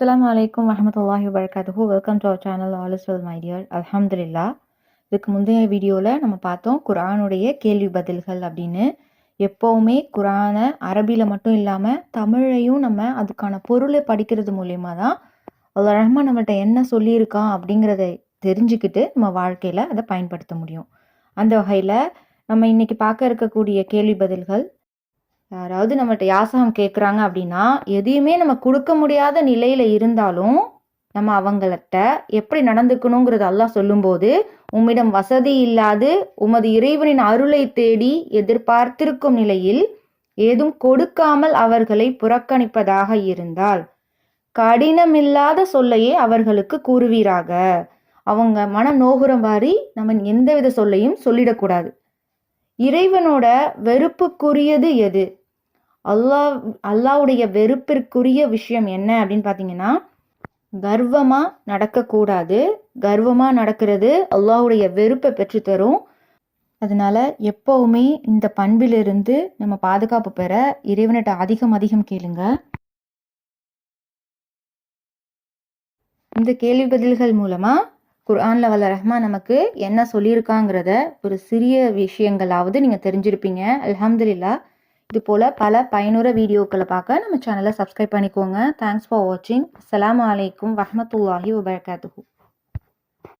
அஸ்லாம் அலைக்கும் வரமத்துல்லாஹி வபரகாத்துஹு welcome to our channel all is well my dear இதுக்கு முந்தைய வீடியோவில் நம்ம பார்த்தோம் குரானுடைய கேள்வி பதில்கள் அப்படின்னு. எப்போவுமே குரானை அரபியில் மட்டும் இல்லாமல் தமிழையும் நம்ம அதுக்கான பொருளை படிக்கிறது மூலியமாக தான் அல்லாஹ் ரஹ்மான் நம்மகிட்ட என்ன சொல்லியிருக்கான் அப்படிங்கிறத தெரிஞ்சுக்கிட்டு நம்ம வாழ்க்கையில் அதை பயன்படுத்த முடியும். அந்த வகையில் நம்ம இன்றைக்கி பார்க்க இருக்கக்கூடிய கேள்வி பதில்கள் யாராவது நம்மகிட்ட யாசகம் கேட்குறாங்க அப்படின்னா எதையுமே நம்ம கொடுக்க முடியாத நிலையில் இருந்தாலும் நம்ம அவங்கள்ட்ட எப்படி நடந்துக்கணுங்கிறது எல்லாம் சொல்லும்போது உம்மிடம் வசதி இல்லாது உமது இறைவனின் அருளை தேடி எதிர்பார்த்திருக்கும் நிலையில் ஏதும் கொடுக்காமல் அவர்களை புறக்கணிப்பதாக இருந்தால் கடினமில்லாத சொல்லையே அவர்களுக்கு கூறுவீராக. அவங்க மனம் நோகுற மாதிரி நம்ம எந்தவித சொல்லையும் சொல்லிடக்கூடாது. இறைவனோட வெறுப்புக்குரியது எது? அல்லாஹ் அல்லாவுடைய வெறுப்பிற்குரிய விஷயம் என்ன அப்படின்னு பார்த்தீங்கன்னா கர்வமாக நடக்கக்கூடாது. கர்வமாக நடக்கிறது அல்லாஹ்வுடைய வெறுப்பை பெற்றுத்தரும். அதனால எப்போவுமே இந்த பண்பிலிருந்து நம்ம பாதுகாப்பு பெற இறைவனிட்ட அதிகம் அதிகம் கேளுங்க. இந்த கேள்வி பதில்கள் மூலமாக குர்ஆன்ல வல்ல ரஹ்மான் நமக்கு என்ன சொல்லியிருக்காங்கிறத ஒரு சிறிய விஷயங்களாவது நீங்கள் தெரிஞ்சிருப்பீங்க. அல்ஹம்துலில்லா இது போல் பல பயனுற வீடியோக்களை பார்க்க நம்ம சேனலை சப்ஸ்கிரைப் பண்ணிக்கோங்க. தேங்க்ஸ் ஃபார் வாட்சிங் அஸ்ஸலாமு அலைக்கும் வஹமத்துல்லாஹி வபரகாத்துஹு